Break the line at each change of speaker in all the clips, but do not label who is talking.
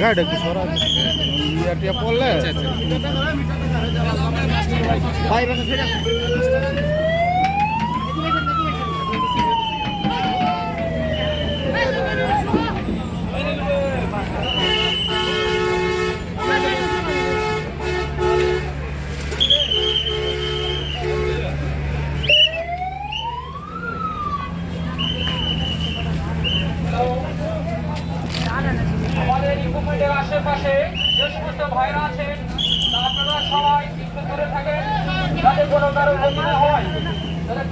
গাড়িটা একটু সরা ইয়া টিয়া পড়লে?
যে সমস্ত আপনারা সবাই একটু দূরে থাকেন কোনো কারও হয়, যাতে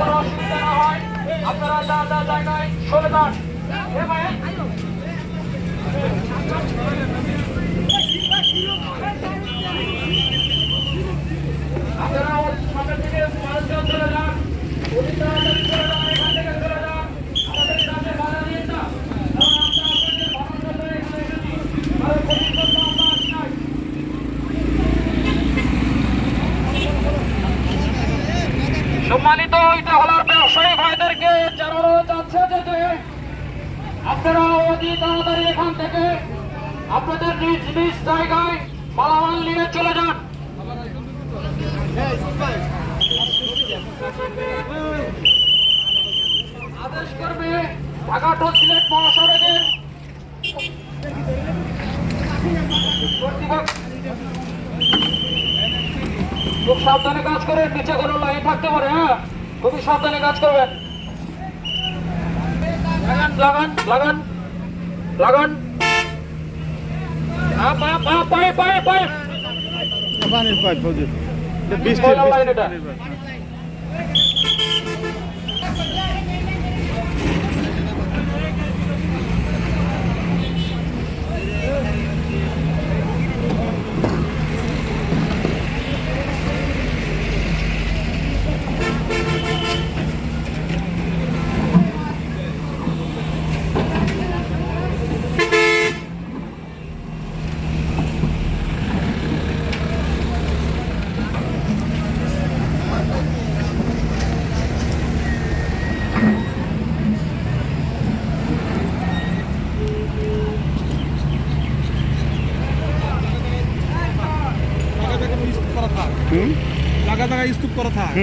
কোনো অসুবিধা না হয়। আপনারা যা যা জায়গায় সরে যান এ ভাই, আপনারা ওর সামনে থেকে মানুষজন চলে যান অতি তাড়াতাড়ি চলে যান এখান থেকে চলে যান আমাদের কাছে বাধা দিন না কারণ আমরা আপনাদের ভালোর জন্য এখানে এসেছি কারও ক্ষতির জন্য আমরা আসি নাই সম্মানিত ইটা হলার ব্যবসায়ী ভাইদেরকে জানানো যাচ্ছে যে যে আপনারা অতি তাড়াতাড়ি এখান থেকে। আপনাদের নিজ নিজ জায়গায় মালামাল নিয়ে চলে যান। আদেশ করবে ঢাকা টু সিলেট মহাসড়কের খুব সাবধানে কাজ করে নিচে কোনো লাইন থাকতে পারে হ্যাঁ? খুবই সাবধানে কাজ করবেন। লাগান লাগান লাগান। লাগান। আপ আপ আপ পায়ে পায়ে পায়ে।
পানির পাইপ বৃষ্টি
লাইন এটা।
লাগা করা থাক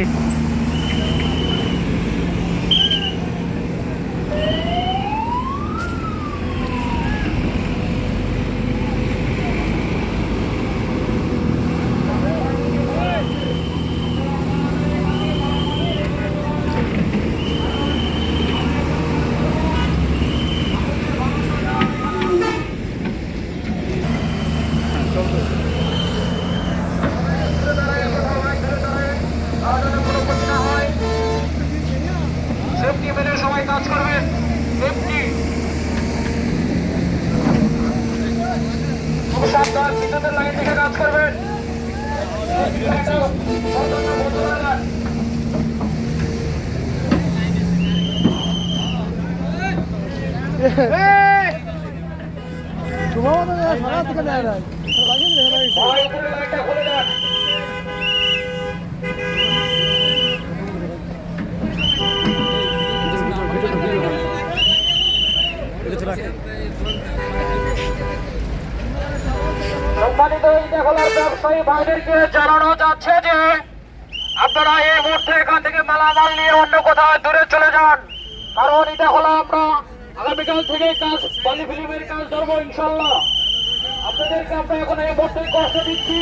সেফটি মেনে সবাই কাজ করবেন সেফটি খুব সাবধান বিদ্যুতের লাইন থেকে কাজ করবেন সাবধানে বন্ধ করে দেন। ভাই উপরে লাইনটা খুলে দেন সম্মানিত ইটা ব্যবসায়ী যাচ্ছে যে আপনারা এই মুহূর্তে এখান থেকে মালামাল নিয়ে অন্য কোথাও দূরে চলে যান। কারণ এটা হলো আমরা আগামীকাল থেকে কাজ, বালি ফিল্মের কাজ ধরবো ইনশাল্লাহ আপনাদেরকে আমরা এখন এই মুহূর্তে কষ্ট দিচ্ছি,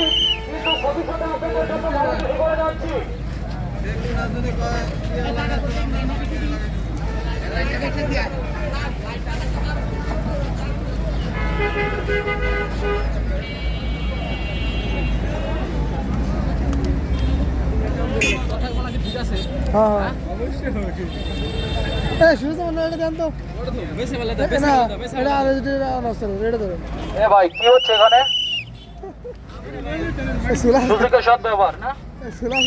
কিন্তু ভবিষ্যতে আপনাদের জন্য ভালো কিছু করে যাচ্ছি।
হ্যাঁ হ্যাঁ। শুরু মনে হয় দেন
ভাই কি হচ্ছে এখানে?
সুলা
ব্যবহার না?
সুলা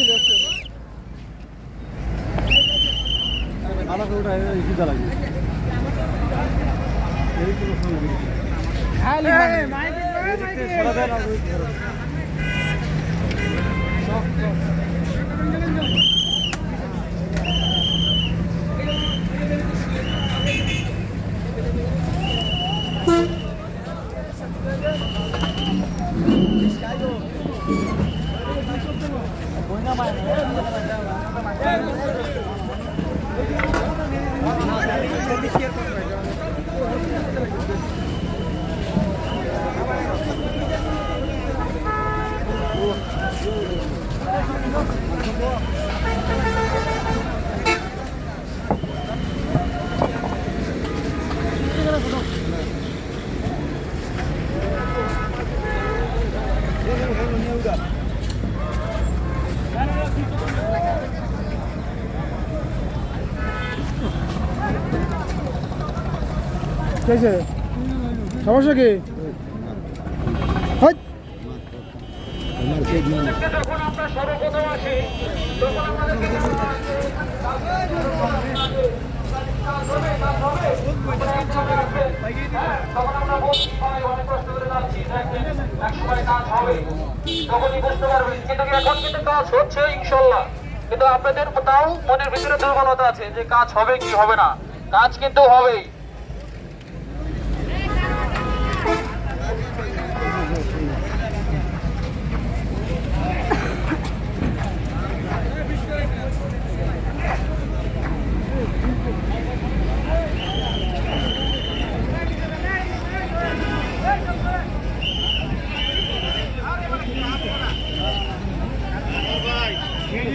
আমাকে ওটা সুবিধা লাগে কে আছে? সমস্যা কি
যখন আমরা সর্বপ্রথম আসি তখন আমাদের কিন্তু আপনাদের তাও মনের ভিতরে দুর্বলতা আছে যে কাজ হবে। কি হবে না কাজ কিন্তু হবেই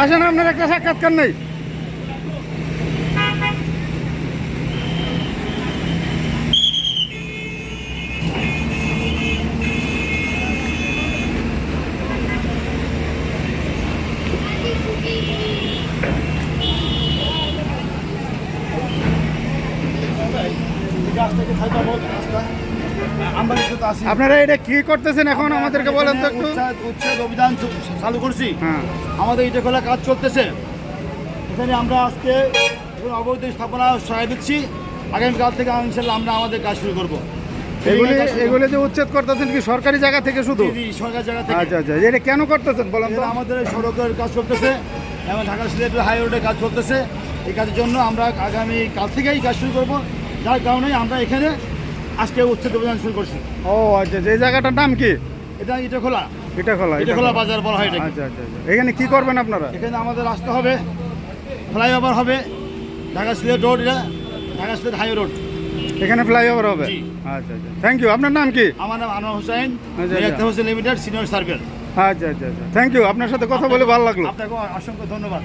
আসেন আপনার একটা সাক্ষাৎকার নেই
আমরা কিন্তু তো আসি
আপনারা এটা কি করতেছেন এখন? আমাদেরকে বলেন তো একটু।
উচ্ছেদ অভিযান চালু করছি।
হ্যাঁ।
আমাদের ইটে খোলা কাজ চলতেছে। এখানে আমরা আজকে অবৈধ স্থাপনা সহায় দিচ্ছি। আগামীকাল থেকে ইনশাল্লাহ আমরা আমাদের কাজ শুরু করব।
এগুলি এগুলি যে উচ্ছেদ করতেছেন কি সরকারি জায়গা থেকে শুধু?
জি, জি, সরকার জায়গা থেকে।
আচ্ছা আচ্ছা। এটা কেন করতেছেন বলেন তো?
আমাদের সড়কের কাজ চলতেছে। এবং ঢাকা সিলেট হাই রোডের কাজ চলতেছে। এই কাজের জন্য আমরা আগামী কাল থেকেই কাজ শুরু করব। যার কারণে আমরা এখানে আজকে উচ্ছেদ অভিযান শুরু করছি।
ও আচ্ছা যে জায়গাটার নাম কি?
এটা ইটে খোলা।
এটা খোলা
ইটে খোলা বাজার বলা হয় এটাকে।
আচ্ছা আচ্ছা আচ্ছা। এখানে কি করবেন আপনারা?
এখানে আমাদের রাস্তা হবে। ফ্লাইওভার হবে। ঢাকা সিলেট রোড এটা ঢাকা সিলেট হাই রোড।
এখানে ফ্লাইওভার হবে?
জি।
আচ্ছা আচ্ছা। থ্যাংক ইউ আপনার নাম কি?
আমার নাম আনোয়ার হোসেন।
আচ্ছা, আচ্ছা।
হোসেন লিমিটেড সিনিয়র সার্ভেল
আচ্ছা আচ্ছা আচ্ছা। থ্যাংক ইউ আপনার সাথে কথা বলে ভালো লাগল।
আপনাকে অসংখ্য ধন্যবাদ।